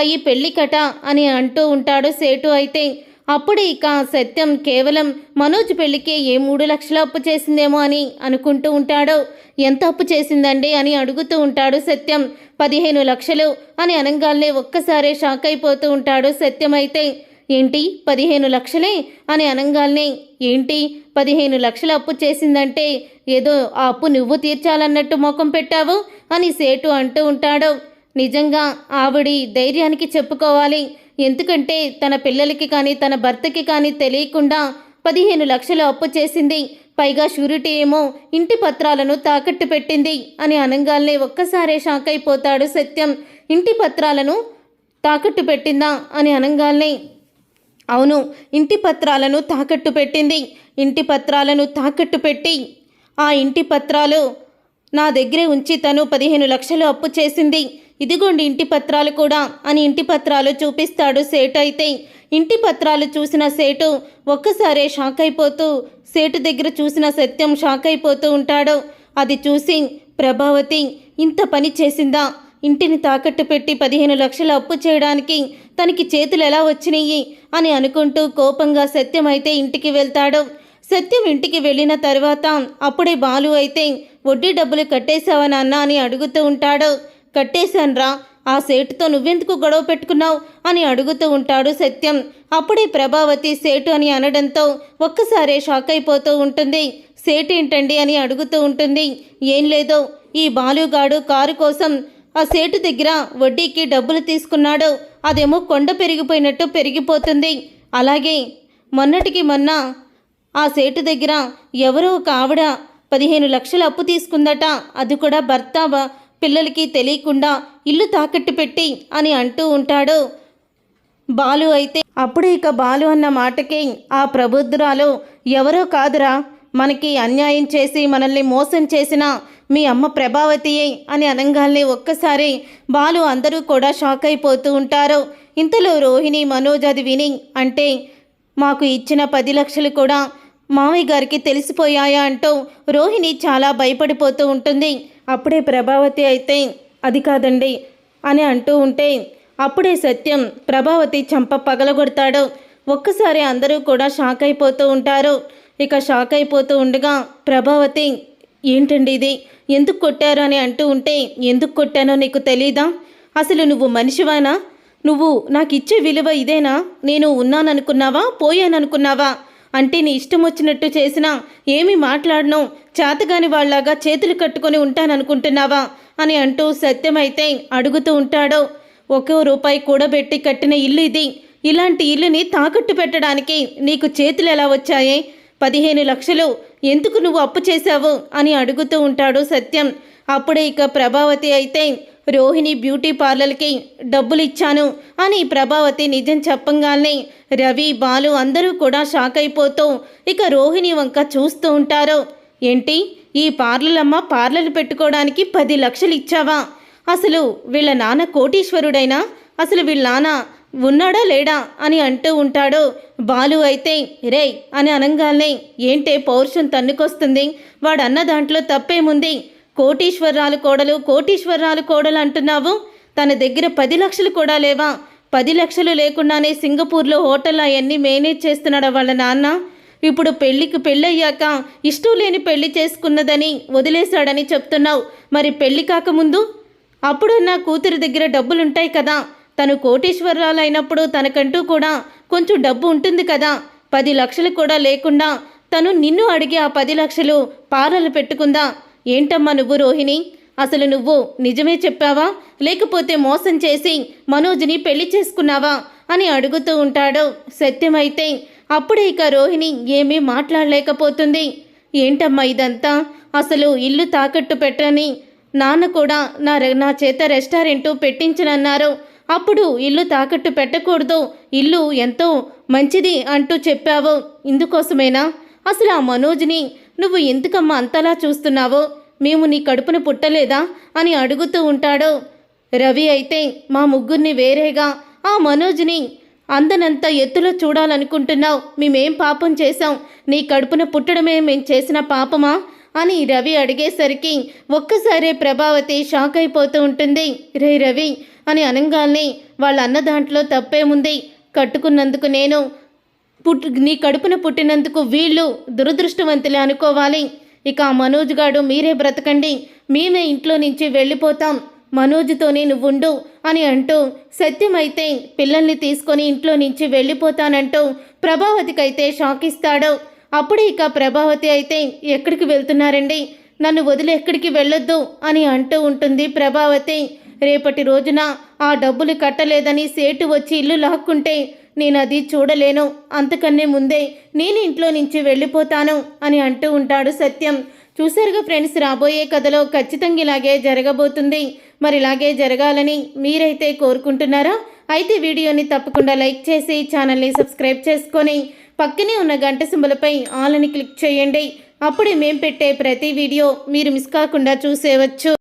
అయ్యి పెళ్ళి కట అని అంటూ ఉంటాడు సేటు అయితే. అప్పుడు ఇక సత్యం కేవలం మనోజ్ పెళ్ళికి ఏ మూడు లక్షల అప్పు చేసిందేమో అని అనుకుంటూ ఉంటాడు. ఎంత అప్పు చేసిందండి అని అడుగుతూ ఉంటాడు సత్యం. పదిహేను లక్షలు అని అనగానే ఒక్కసారే షాక్ అయిపోతూ ఉంటాడు సత్యం అయితే. ఏంటి? పదిహేను లక్షలే అని అనగానే ఏంటి? పదిహేను లక్షల అప్పు చేసిందంటే ఏదో ఆ అప్పు నువ్వు తీర్చాలన్నట్టు ముఖం పెట్టావు అని సేటు అంటూ ఉంటాడు. నిజంగా ఆవిడి ధైర్యానికి చెప్పుకోవాలి. ఎందుకంటే తన పిల్లలకి కానీ తన భర్తకి కానీ తెలియకుండా పదిహేను లక్షలు అప్పు చేసింది. పైగా షూరిటీ ఏమో ఇంటి పత్రాలను తాకట్టు పెట్టింది అని అనగానే ఒక్కసారే షాక్ అయిపోతాడు సత్యం. ఇంటి పత్రాలను తాకట్టు పెట్టిందా అని అనగానే అవును ఇంటి పత్రాలను తాకట్టు పెట్టింది. ఇంటి పత్రాలను తాకట్టు పెట్టి ఆ ఇంటి పత్రాలు నా దగ్గరే ఉంచి తను పదిహేను లక్షలు అప్పు చేసింది. ఇదిగోండి ఇంటి పత్రాలు కూడా అని ఇంటి పత్రాలు చూపిస్తాడు సేటు అయితే. ఇంటి పత్రాలు చూసిన సేటు ఒక్కసారే షాక్ అయిపోతూ సేటు దగ్గర చూసిన సత్యం షాక్ అయిపోతూ ఉంటాడు. అది చూసి ప్రభావతి ఇంత పని చేసిందా? ఇంటిని తాకట్టు పెట్టి పదిహేను లక్షలు అప్పు చేయడానికి తనకి చేతులు ఎలా వచ్చినాయి అని అనుకుంటూ కోపంగా సత్యం అయితే ఇంటికి వెళ్తాడు. సత్యం ఇంటికి వెళ్ళిన తర్వాత అప్పుడే బాలు అయితే వడ్డీ డబ్బులు కట్టేశావా నాన్న? అని అడుగుతూ ఉంటాడు. కట్టేశాన్రా. ఆ సేటుతో నువ్వెందుకు గొడవ పెట్టుకున్నావు? అని అడుగుతూ ఉంటాడు సత్యం. అప్పుడే ప్రభావతి సేటు అని అనడంతో ఒక్కసారే షాక్ అయిపోతూ ఉంటుంది. సేటు ఏంటండి అని అడుగుతూ ఉంటుంది. ఏం లేదో ఈ బాలుగాడు కారు కోసం ఆ సేటు దగ్గర వడ్డీకి డబ్బులు తీసుకున్నాడు. అదేమో కొండ పెరిగిపోయినట్టు పెరిగిపోతుంది. అలాగే మొన్నటికి మొన్న ఆ సేటు దగ్గర ఎవరో ఒక ఆవిడ పదిహేను లక్షల అప్పు తీసుకుందట. అది కూడా భర్త పిల్లలకి తెలియకుండా ఇల్లు తాకట్టు పెట్టి అని అంటూ ఉంటాడు. బాలు అయితే అప్పుడు ఇక బాలు అన్న మాటకి ఆ ప్రబుద్ధురాలు ఎవరో కాదురా మనకి అన్యాయం చేసి మనల్ని మోసం చేసిన మీ అమ్మ ప్రభావతియే అని అనగానే ఒక్కసారి బాలు అందరూ కూడా షాక్ అయిపోతూ ఉంటారు. ఇంతలో రోహిణి మనోజ్ అది విని అంటే మాకు ఇచ్చిన పది లక్షలు కూడా మామయ్య గారికి తెలిసిపోయాయా అంటూ రోహిణి చాలా భయపడిపోతూ ఉంటుంది. అప్పుడే ప్రభావతి అయితే అది కాదండి అని అంటూ ఉంటే అప్పుడే సత్యం ప్రభావతి చంప పగలగొడతాడు. ఒక్కసారి అందరూ కూడా షాక్ అయిపోతూ ఉంటారు. ఇక షాక్ అయిపోతూ ఉండగా ప్రభావతి ఏంటండి ఇది? ఎందుకు కొట్టారు? అని అంటూ ఉంటే ఎందుకు కొట్టానో నీకు తెలీదా? అసలు నువ్వు మనిషివానా? నువ్వు నాకు ఇచ్చే విలువ ఇదేనా? నేను ఉన్నాననుకున్నావా? పోయాననుకున్నావా? అంటే నీ ఇష్టం వచ్చినట్టు చేసినా ఏమీ మాట్లాడను చేతగాని వాళ్ళలాగా చేతులు కట్టుకొని ఉంటాననుకుంటున్నావా? అని అంటూ సత్యమైతే అడుగుతూ ఉంటాడు. ఒక్కో రూపాయి కూడబెట్టి కట్టిన ఇల్లు ఇది. ఇలాంటి ఇల్లుని తాకట్టు పెట్టడానికి నీకు చేతులు ఎలా వచ్చాయి? పదిహేను లక్షలు ఎందుకు నువ్వు అప్పు చేశావు? అని అడుగుతూ ఉంటాడు సత్యం. అప్పుడే ఇక ప్రభావతి అయితే రోహిణి బ్యూటీ పార్లర్కి డబ్బులు ఇచ్చాను అని ప్రభావతి నిజం చెప్పంగానే రవి బాలు అందరూ కూడా షాక్ అయిపోతూ ఇక రోహిణి వంక చూస్తూ ఉంటారు. ఏంటి? ఈ పార్లర్లమ్మ పార్లర్లు పెట్టుకోవడానికి పది లక్షలు ఇచ్చావా అసలు వీళ్ళ నాన్న కోటీశ్వరుడైనా? అసలు వీళ్ళ నాన్న ఉన్నాడా లేడా? అని అంటూ ఉంటాడు. బాలు అయితే రే అని అనగానే ఏంటే పౌరుషం తన్నుకొస్తుంది? వాడన్న దాంట్లో తప్పేముంది? కోటీశ్వరరాలు కోడలు కోటీశ్వరరాలు కోడలు అంటున్నావు. తన దగ్గర పది లక్షలు కూడా లేవా? పది లక్షలు లేకుండానే సింగపూర్లో హోటల్ అవన్నీ మేనేజ్ చేస్తున్నాడు వాళ్ళ నాన్న? ఇప్పుడు పెళ్ళికి పెళ్ళయ్యాక ఇష్టం లేని పెళ్ళి చేసుకున్నదని వదిలేశాడని చెప్తున్నావు. మరి పెళ్ళి కాకముందు? అప్పుడు నా కూతురు దగ్గర డబ్బులుంటాయి కదా. తను కోటీశ్వరరాలు అయినప్పుడు తనకంటూ కూడా కొంచెం డబ్బు ఉంటుంది కదా. పది లక్షలు కూడా లేకుండా తను నిన్ను అడిగి ఆ పది లక్షలు పారలు పెట్టుకుందా? ఏంటమ్మా నువ్వు రోహిణి? అసలు నువ్వు నిజమే చెప్పావా? లేకపోతే మోసం చేసి మనోజ్ని పెళ్ళి చేసుకున్నావా? అని అడుగుతూ ఉంటాడు. సత్యమైతే అప్పుడే ఇక రోహిణి ఏమీ మాట్లాడలేకపోతుంది. ఏంటమ్మా ఇదంతా? అసలు ఇల్లు తాకట్టు పెట్టని నాన్న కూడా నా రె- నా చేత రెస్టారెంటు పెట్టించనన్నారు. అప్పుడు ఇల్లు తాకట్టు పెట్టకూడదు. ఇల్లు ఎంతో మంచిది అంటూ చెప్పావు. ఇందుకోసమేనా? అసలు ఆ మనోజ్ని నువ్వు ఎందుకమ్మా అంతలా చూస్తున్నావో? మేము నీ కడుపున పుట్టలేదా? అని అడుగుతూ ఉంటాడు. రవి అయితే మా ముగ్గురిని వేరేగా ఆ మనోజ్ని అందనంత ఎత్తులో చూడాలనుకుంటున్నావు. మేమేం పాపం చేశాం? నీ కడుపున పుట్టడమే మేము చేసిన పాపమా? అని రవి అడిగేసరికి ఒక్కసారే ప్రభావతి షాక్ అయిపోతూ ఉంటుంది. రే రవి అని అనగానే వాళ్ళ అన్న దాంట్లో తప్పేముంది? కట్టుకున్నందుకు నేను పుట్ నీ కడుపున పుట్టినందుకు వీళ్ళు దురదృష్టవంతులే అనుకోవాలి. ఇక మనోజ్ గాడు మీరే బ్రతకండి. మేమే ఇంట్లో నుంచి వెళ్ళిపోతాం. మనోజ్తోనే నువ్వుండు అని అంటూ సత్యమైతే పిల్లల్ని తీసుకొని ఇంట్లో నుంచి వెళ్ళిపోతానంటూ ప్రభావతికైతే షాక్ ఇస్తాడు అప్పుడు ఇక ప్రభావతి అయితే ఎక్కడికి వెళ్తున్నారండి? నన్ను వదిలి ఎక్కడికి వెళ్ళొద్దు అని అంటూ ఉంటుంది ప్రభావతి. రేపటి రోజున ఆ డబ్బులు కట్టలేదని సేటు వచ్చి ఇల్లు లాక్కుంటే నేను అది చూడలేను. అంతకన్నే ముందే నేను ఇంట్లో నుంచి వెళ్ళిపోతాను అని అంటూ ఉంటాడు సత్యం. చూసారుగా ఫ్రెండ్స్ రాబోయే కథలో ఖచ్చితంగా ఇలాగే జరగబోతుంది. మరి ఇలాగే జరగాలని మీరైతే కోరుకుంటున్నారా? అయితే వీడియోని తప్పకుండా లైక్ చేసి ఛానల్ని సబ్స్క్రైబ్ చేసుకొని పక్కనే ఉన్న గంట సింబలపై ఆల్ అని క్లిక్ చేయండి. అప్పుడే మేము పెట్టే ప్రతి వీడియో మీరు మిస్ కాకుండా చూసేవచ్చు.